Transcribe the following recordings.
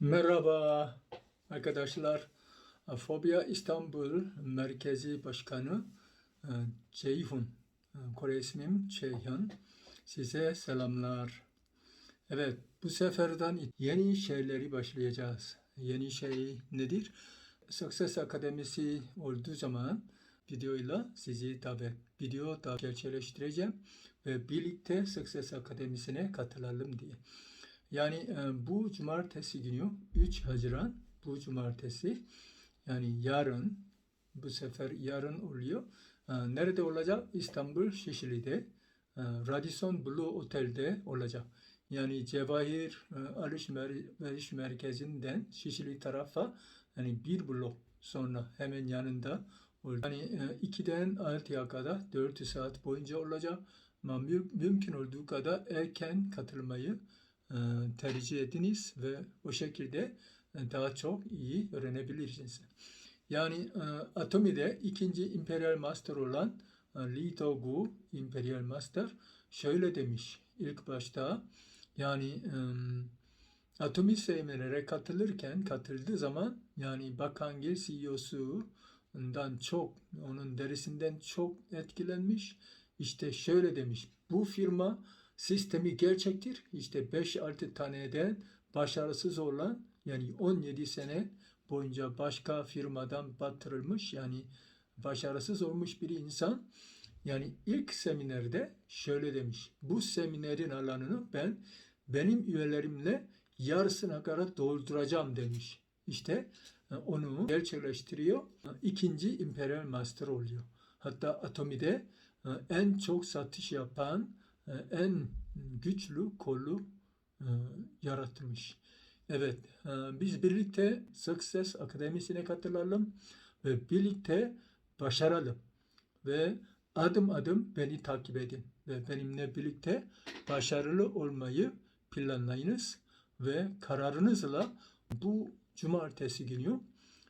Merhaba arkadaşlar. Fobia İstanbul Merkezi Başkanı e, Ceyhun. E, Kore ismim Ceyhun. Size selamlar. Evet, bu seferden yeni şeyleri başlayacağız. Yeni şey nedir? Success Akademisi olduğu zaman videoyla sizi tabi video da gerçekleştireceğim ve birlikte Success Akademisi'ne katılalım diye. Yani e, bu cumartesi günü 3 Haziran bu cumartesi yani yarın bu sefer yarın oluyor. E, Nerede olacak? İstanbul Şişli'de e, Radisson Blue Otel'de olacak. Yani Cevahir Alışveriş Merkezi'nden Şişli tarafa yani bir blok sonra hemen yanında. Yani e, 2'den 6'ya kadar 4 saat boyunca olacak. Ama mü- mümkün olduğu kadar erken katılmayı tercih ediniz ve o şekilde e, daha çok iyi öğrenebilirsiniz. Yani e, Atomi'de ikinci Imperial Master olan e, Lee Do-gu Imperial Master şöyle demiş ilk başta yani e, Atomi seminerlere katılırken katıldığı zaman yani Bakangil CEO'sundan çok onun derisinden çok etkilenmiş. İşte şöyle demiş. Bu firma sistemi gerçektir. İşte 5-6 taneden başarısız olan yani 17 sene boyunca başka firmadan batırılmış yani başarısız olmuş bir insan yani ilk seminerde şöyle demiş. Bu seminerin alanını ben benim üyelerimle yarısına kadar dolduracağım demiş. İşte e, onu gerçekleştiriyor. İkinci Imperial Master oluyor. Hatta Atomi'de e, en çok satış yapan, en güçlü kolu e, yaratmış. Evet, e, biz birlikte Success Akademisi'ne katılalım ve birlikte başaralım. Ve adım adım beni takip edin ve benimle birlikte başarılı olmayı planlayınız ve kararınızla bu cumartesi günü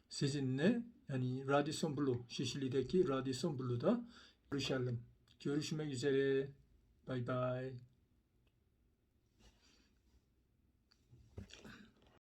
sizinle yani Radisson Blue, Şişli'deki Radisson Blue'da görüşelim. Görüşmek üzere. Bye bye.